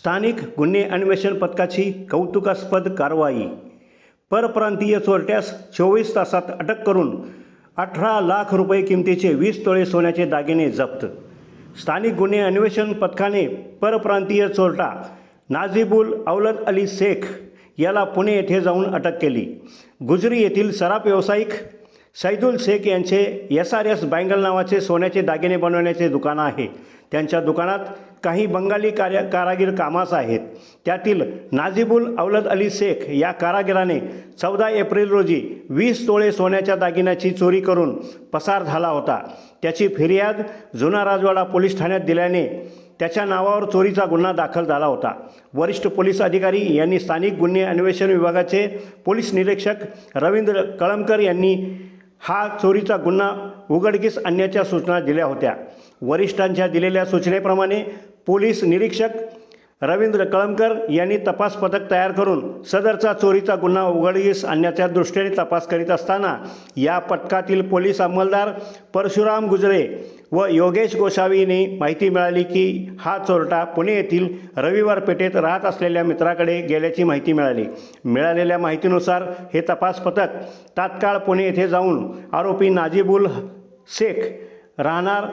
स्थानिक गुन्हे अन्वेषण पथकाची कौतुकास्पद कारवाई. परप्रांतीय चोरट्यास चोवीस तासात अटक करून अठरा लाख रुपये किमतीचे वीस तोळे सोन्याचे दागिने जप्त. स्थानिक गुन्हे अन्वेषण पथकाने परप्रांतीय चोरटा नाझिबुल औलद अली शेख याला पुणे येथे जाऊन अटक केली. गुजरी येथील सराफ व्यावसायिक सैदुल शेख यांचे एस आर एस बँगल नावाचे सोन्याचे दागिने बनवण्याचे दुकान आहे. त्यांच्या दुकानात काही बंगाली कार्य कारागीर कामास आहेत. त्यातील नाझिबुल अवलद अली शेख या कारागिराने चौदा एप्रिल रोजी वीस तोळे सोन्याच्या दागिन्याची चोरी करून पसार झाला होता. त्याची फिर्याद जुना राजवाडा पोलीस ठाण्यात दिल्याने त्याच्या नावावर चोरीचा गुन्हा दाखल झाला होता. वरिष्ठ पोलीस अधिकारी यांनी स्थानिक गुन्हे अन्वेषण विभागाचे पोलीस निरीक्षक रवींद्र कळमकर यांनी हा चोरीचा गुन्हा उघडकीस आणण्याच्या सूचना दिल्या होत्या. वरिष्ठांच्या दिलेल्या सूचनेप्रमाणे पोलीस निरीक्षक रवींद्र कळमकर यांनी तपास पथक तयार करून सदरचा चोरीचा गुन्हा उघडकीस आणण्याच्या दृष्टीने तपास करीत असताना या पथकातील पोलीस अंमलदार परशुराम गुजरे व योगेश गोसावीने माहिती मिळाली की हा चोरटा पुणे येथील रविवार पेठेत राहत असलेल्या मित्राकडे गेल्याची माहिती मिळाली. मिळालेल्या माहितीनुसार हे तपास पथक तात्काळ पुणे येथे जाऊन आरोपी नाजिबुल शेख राहणार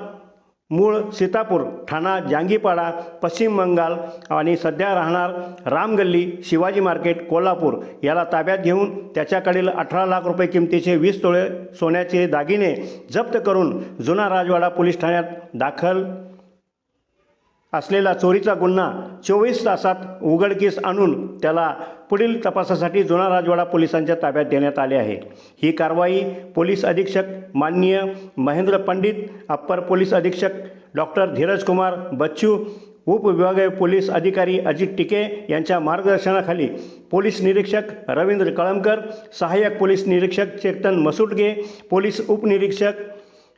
मूळ सीतापूर ठाणा जांगीपाडा पश्चिम बंगाल आणि सध्या राहणार रामगल्ली शिवाजी मार्केट कोल्हापूर याला ताब्यात घेऊन त्याच्याकडील अठरा लाख रुपये किमतीचे वीस तोळे सोन्याचे दागिने जप्त करून जुना राजवाडा पोलीस ठाण्यात दाखल असलेला चोरीचा गुन्हा चोवीस तासात उघडकीस आणून त्याला पुढील तपासासाठी जुना राजवाडा पोलिसांच्या ताब्यात देण्यात आले आहे. ही कारवाई पोलीस अधीक्षक माननीय महेंद्र पंडित अप्पर पोलीस अधीक्षक डॉक्टर धीरज कुमार बच्चू उपविभागीय पोलीस अधिकारी अजित टिके यांच्या मार्गदर्शनाखाली पोलीस निरीक्षक रवींद्र कळमकर सहाय्यक पोलीस निरीक्षक चेतन मसुटगे पोलीस उपनिरीक्षक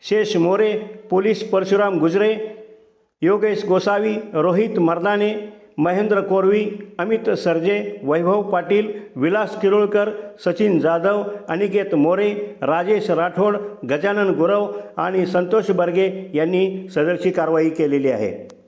शेष मोरे पोलीस परशुराम गुजरे योगेश गोसावी रोहित मर्दाने महेंद्र कोरवी अमित सरजे वैभव पाटील विलास किरोळकर सचिन जाधव अनिकेत मोरे राजेश राठोड गजानन गुरव आणि संतोष बर्गे यांनी सदरची कारवाई केलेली आहे.